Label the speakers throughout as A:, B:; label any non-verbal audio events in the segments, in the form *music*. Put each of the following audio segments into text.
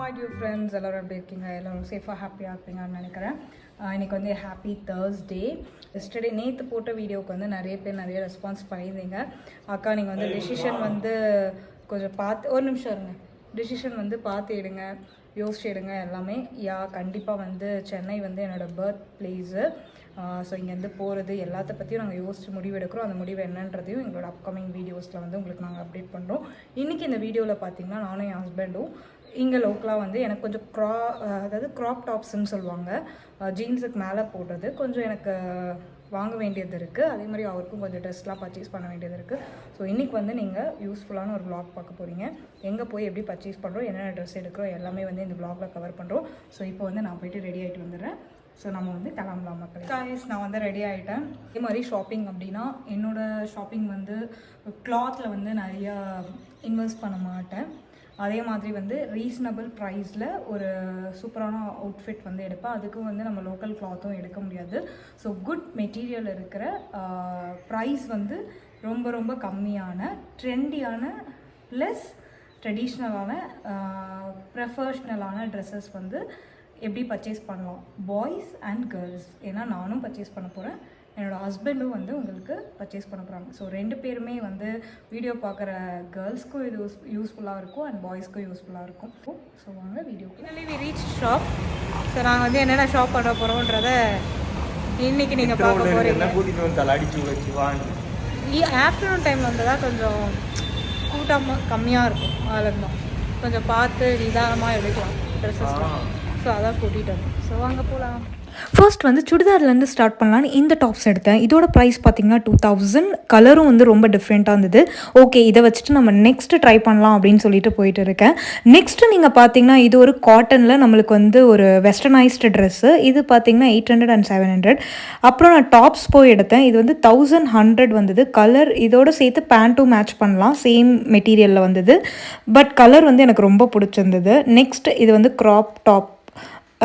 A: My due friends எல்லோரும் எப்படி இருக்கீங்க? எல்லோரும் சேஃபாக ஹாப்பியாக இருப்பீங்கன்னு நினைக்கிறேன். ஆஹ் இன்னைக்கு வந்து ஹாப்பி தேர்ஸ்டே எஸ்டர்டே நேற்று போட்ட வீடியோவுக்கு வந்து நிறைய பேர் நிறைய ரெஸ்பான்ஸ் பண்ணியிருந்தீங்க. அக்கா நீங்கள் வந்து டெசிஷன் வந்து கொஞ்சம் பார்த்து ஒரு நிமிஷம் இருங்க. டெசிஷன் வந்து பார்த்து எடுங்க யோசிச்சு எடுங்க எல்லாமே. யா கண்டிப்பாக வந்து சென்னை வந்து என்னோடய பர்த் பிளேஸு ஸோ இங்கேருந்து போகிறது எல்லாத்த பற்றியும் நாங்கள் யோசிச்சு முடிவு எடுக்கிறோம். அந்த முடிவு என்னன்றதையும் எங்களோட அப்கமிங் வீடியோஸில் வந்து உங்களுக்கு நாங்கள் அப்டேட் பண்ணுறோம் இன்றைக்கி இந்த வீடியோவில் பார்த்தீங்கன்னா நானும் என் ஹஸ்பண்டும் இங்கே லோக்கலாக வந்து எனக்கு கொஞ்சம் க்ரா அதாவது க்ராப் டாப்ஸ்ன்னு சொல்லுவாங்க. ஜீன்ஸுக்கு மேலே போடுறது. கொஞ்சம் எனக்கு வாங்க வேண்டியது இருக்குது அதே மாதிரி அவருக்கும் கொஞ்சம் ட்ரெஸ்லாம் பர்ச்சேஸ் பண்ண வேண்டியது இருக்குது ஸோ இன்றைக்கி வந்து நீங்கள் யூஸ்ஃபுல்லான ஒரு ப்ளாக் பார்க்க போகிறீங்க எங்கே போய் எப்படி பர்ச்சேஸ் பண்ணுறோம் என்னென்ன ட்ரெஸ் எடுக்கிறோம் எல்லாமே வந்து இந்த vlogல கவர் பண்ணுறோம் ஸோ இப்போ வந்து நான் போயிட்டு ரெடி ஆகிட்டு வந்துடுறேன். ஸோ நம்ம வந்து கிளம்பலாம் மக்கள். காய்ஸ் நான் வந்து ரெடி ஆகிட்டேன் இதே மாதிரி ஷாப்பிங் அப்படின்னா என்னோடய ஷாப்பிங் வந்து கிளாத்தில் வந்து நிறையா இன்வெஸ்ட் பண்ண மாட்டேன். அதே மாதிரி வந்து ரீசனபிள் ப்ரைஸில் ஒரு சூப்பரான அவுட்ஃபிட் வந்து எடுப்பேன் அதுக்கும் வந்து நம்ம லோக்கல் கிளாத்தும் எடுக்க முடியாது. ஸோ குட் மெட்டீரியல் இருக்கிற ப்ரைஸ் வந்து ரொம்ப ரொம்ப கம்மியான ட்ரெண்டியான ப்ளஸ் ட்ரெடிஷ்னலான ப்ரொஃபஷ்னலான ட்ரெஸ்ஸஸ் வந்து எப்படி பர்ச்சேஸ் பண்ணலாம் பாய்ஸ் அண்ட் கேர்ள்ஸ் ஏன்னா நானும் பர்ச்சேஸ் பண்ண போகிறேன் என்னோட ஹஸ்பண்டும் வந்து உங்களுக்கு பர்ச்சேஸ் பண்ண போகிறாங்க ஸோ ரெண்டு பேருமே வந்து வீடியோ பார்க்குற கேர்ள்ஸ்க்கும் இது யூஸ் யூஸ்ஃபுல்லாக இருக்கும் அண்ட் பாய்ஸ்க்கும் யூஸ்ஃபுல்லாக இருக்கும். ஸோ வாங்க video we reach shop so நாங்கள் வந்து என்னென்ன ஷாப் பண்ண போகிறோன்றத இன்னைக்கு நீங்கள் பார்க்க போகிறீங்க
B: கூட்டிட்டு வந்து தலை அடிச்சு வச்சு வாங்கி.
A: ஆஃப்டர்நூன் டைமில் வந்ததா கொஞ்சம் கூட்டமாக கம்மியாக இருக்கும். அதில் தான் கொஞ்சம் பார்த்து நிதானமாக எடுக்கலாம். ட்ரெஸ்ஸஸ்லாம் ஸோ அதான் கூட்டிகிட்டு வந்தோம் ஸோ வாங்க போகலாம் ஃபர்ஸ்ட் வந்து சுடிதார்லேருந்து ஸ்டார்ட் பண்ணலான்னு இந்த டாப்ஸ் எடுத்தேன். இதோட ப்ரைஸ் பார்த்தீங்கன்னா டூ தௌசண்ட் கலரும் வந்து ரொம்ப டிஃப்ரெண்ட்டாக இருந்தது. ஓகே இதை வச்சுட்டு நம்ம நெக்ஸ்ட் ட்ரை பண்ணலாம் அப்படின்னு சொல்லிட்டு போயிட்டு இருக்கேன். நெக்ஸ்ட் நீங்கள் பார்த்தீங்கன்னா இது ஒரு காட்டனில் நம்மளுக்கு வந்து ஒரு வெஸ்டர்னைஸ்டு ட்ரெஸ்ஸு இது பார்த்தீங்கன்னா eight hundred and seven hundred அப்புறம் நான் டாப்ஸ் போய் எடுத்தேன். இது வந்து தௌசண்ட் ஹண்ட்ரட் வந்தது. கலர் இதோட சேர்த்து பேண்ட்டும் மேட்ச் பண்ணலாம். சேம் மெட்டீரியலில் வந்தது. பட் கலர் வந்து எனக்கு ரொம்ப பிடிச்சிருந்தது. நெக்ஸ்ட் இது வந்து க்ராப் டாப்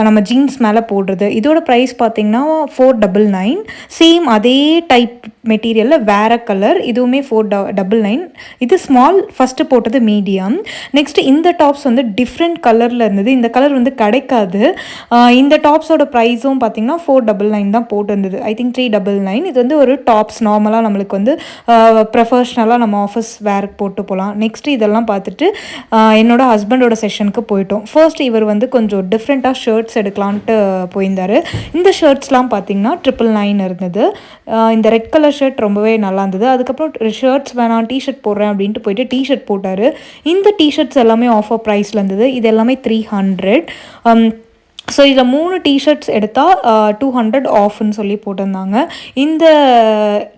A: நம்ம ஜீன்ஸ் மேலே போடுறது. இதோட ப்ரைஸ் பார்த்தீங்கன்னா ஃபோர் டபுள் நைன் சேம் அதே டைப் மெட்டீரியலில் வேறு கலர் இதுவுமே ஃபோர் ட டபுள் நைன் இது ஸ்மால் ஃபஸ்ட்டு போட்டது மீடியம் நெக்ஸ்ட் இந்த டாப்ஸ் வந்து டிஃப்ரெண்ட் கலரில் இருந்தது. இந்த கலர் வந்து கிடைக்காது. இந்த டாப்ஸோட ப்ரைஸும் பார்த்தீங்கன்னா ஃபோர் டபுள் நைன் தான் போட்டிருந்தது. I think three double nine இது வந்து ஒரு டாப்ஸ் நார்மலாக நம்மளுக்கு வந்து ப்ரொஃபஷ்னலாக நம்ம ஆஃபீஸ் வேர் போட்டு போகலாம் நெக்ஸ்ட் இதெல்லாம் பார்த்துட்டு என்னோடய என்னோட ஹஸ்பண்டோட செஷனுக்கு போயிட்டோம். ஃபர்ஸ்ட் இவர் வந்து கொஞ்சம் டிஃப்ரெண்ட்டாக ஷர்ட் ஷர்ட்ஸ் எடுக்கலான்ட்டு போயிருந்தார். இந்த ஷர்ட்ஸ்லாம் பார்த்தீங்கன்னா ட்ரிபிள் நைன் இருந்தது. இந்த ரெட் கலர் ஷர்ட் ரொம்பவே நல்லா இருந்தது. அதுக்கப்புறம் ஷர்ட்ஸ் வேணாம் டிஷர்ட் போடுறேன் அப்படின்ட்டு போயிட்டு டிஷர்ட் போட்டார். இந்த டிஷர்ட்ஸ் எல்லாமே ஆஃபர் ப்ரைஸில் இருந்தது. இது எல்லாமே த்ரீ ஹண்ட்ரட் ஸோ இதில் மூணு டிஷர்ட்ஸ் எடுத்தால் டூ ஹண்ட்ரட் ஆஃப்னு சொல்லி போட்டிருந்தாங்க. இந்த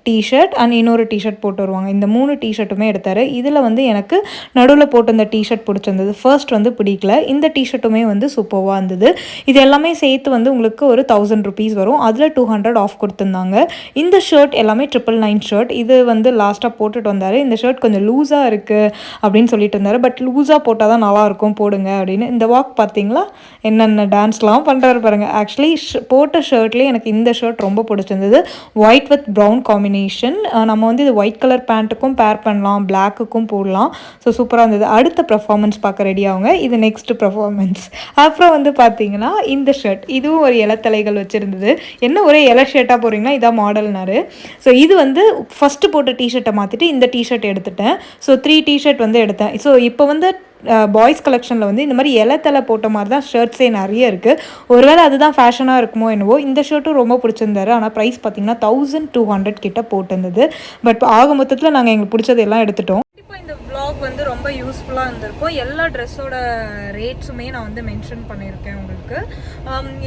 A: டிஷர்ட் அண்ட் இன்னொரு டிஷர்ட் போட்டு வருவாங்க. இந்த மூணு டிஷர்ட்டுமே எடுத்தார். இதில் வந்து எனக்கு நடுவில் போட்டிருந்த டிஷர்ட் பிடிச்சிருந்தது. ஃபர்ஸ்ட் வந்து பிடிக்கல. இந்த டிஷர்ட்டுமே வந்து சூப்பராக இருந்தது. இது எல்லாமே சேர்த்து வந்து உங்களுக்கு ஒரு தௌசண்ட் ருபீஸ் வரும். அதில் டூ ஹண்ட்ரட் ஆஃப் கொடுத்துருந்தாங்க. இந்த ஷர்ட் எல்லாமே ட்ரிபிள் நைன் ஷர்ட் இது வந்து லாஸ்ட்டாக போட்டுட்டு வந்தார். இந்த ஷர்ட் கொஞ்சம் லூஸாக இருக்குது அப்படின்னு சொல்லிட்டு இருந்தார். பட் லூஸாக போட்டால் தான் நல்லாயிருக்கும் போடுங்க அப்படின்னு. இந்த வாக் பார்த்தீங்களா? என்னென்ன டான்ஸ் டான்ஸ்லாம் பண்ணுறாரு பாருங்கள் ஆக்சுவலி போட்ட ஷர்ட்லேயே எனக்கு இந்த ஷர்ட் ரொம்ப பிடிச்சிருந்தது. ஒயிட் வித் ப்ரௌன் காம்பினேஷன் நம்ம வந்து இது ஒயிட் கலர் பேண்ட்டுக்கும் பேர் பண்ணலாம் பிளாக்குக்கும் போடலாம். ஸோ சூப்பராக இருந்தது. அடுத்த பர்ஃபார்மன்ஸ் பார்க்க ரெடி ஆகுங்க இது நெக்ஸ்ட் பர்ஃபார்மன்ஸ் அப்புறம் வந்து பார்த்தீங்கன்னா இந்த ஷர்ட் இதுவும் ஒரு இலத்தலைகள் வச்சுருந்தது. என்ன ஒரே இலை ஷர்ட்டாக போகிறீங்கன்னா இதான் மாடல்னாரு ஸோ இது வந்து ஃபஸ்ட்டு போட்ட டிஷர்ட்டை மாற்றிட்டு இந்த டிஷர்ட் எடுத்துட்டேன். ஸோ த்ரீ டிஷர்ட் வந்து எடுத்தேன். ஸோ இப்போ வந்து பாய்ஸ் கலெக்ஷனில் வந்து இந்த மாதிரி இலத்தலை போட்ட மாதிரி தான் ஷர்ட்ஸே நிறைய இருக்குது ஒருவேளை அதுதான் ஃபேஷனாக இருக்குமோ என்னவோ இந்த ஷர்ட்டும் ரொம்ப பிடிச்சிருந்தாரு. ஆனால் ப்ரைஸ் பார்த்தீங்கன்னா தௌசண்ட் டூ ஹண்ட்ரட் கிட்ட போட்டிருந்தது. பட் ஆக மொத்தத்தில் நாங்கள் எங்களுக்கு பிடிச்சது எல்லாம் எடுத்துட்டோம். கண்டிப்பாக இந்த vlog வந்து ரொம்ப யூஸ்ஃபுல்லாக இருந்திருக்கும். எல்லா ட்ரெஸ்ஸோட ரேட்ஸுமே நான் வந்து மென்ஷன் பண்ணியிருக்கேன் உங்களுக்கு.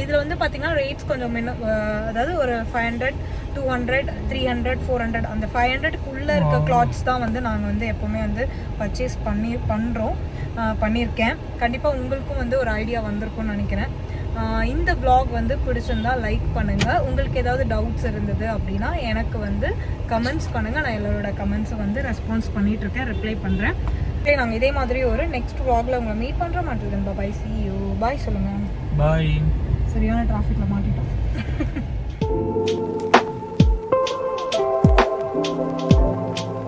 A: இதில் வந்து பார்த்தீங்கன்னா ரேட்ஸ் கொஞ்சம் அதாவது ஒரு five hundred two hundred three hundred four hundred அந்த ஃபைவ் ஹண்ட்ரட்குள்ளே இருக்க கிளாத்ஸ் தான் வந்து நாங்கள் வந்து எப்போவுமே வந்து பர்ச்சேஸ் பண்ணி பண்ணுறோம் பண்ணியிருக்கேன். கண்டிப்பாக உங்களுக்கும் வந்து ஒரு ஐடியா வந்திருக்கும்னு நினைக்கிறேன். இந்த vlog வந்து பிடிச்சிருந்தா லைக் பண்ணுங்கள் உங்களுக்கு ஏதாவது டவுட்ஸ் இருந்தது அப்படின்னா எனக்கு வந்து கமெண்ட்ஸ் பண்ணுங்கள் நான் எல்லாரோட கமெண்ட்ஸை வந்து ரெஸ்பான்ஸ் பண்ணிட்டு இருக்கேன் ரிப்ளை பண்ணுறேன் சரி நாங்கள் இதே மாதிரி ஒரு நெக்ஸ்ட் vlogல உங்களை மீட் பண்ணுற மாட்டேன் பாய் சி யூ பாய் சொல்லுங்கள்
B: பாய்
A: சரியான டிராஃபிக்கில் மாட்டிட்டோம். *laughs*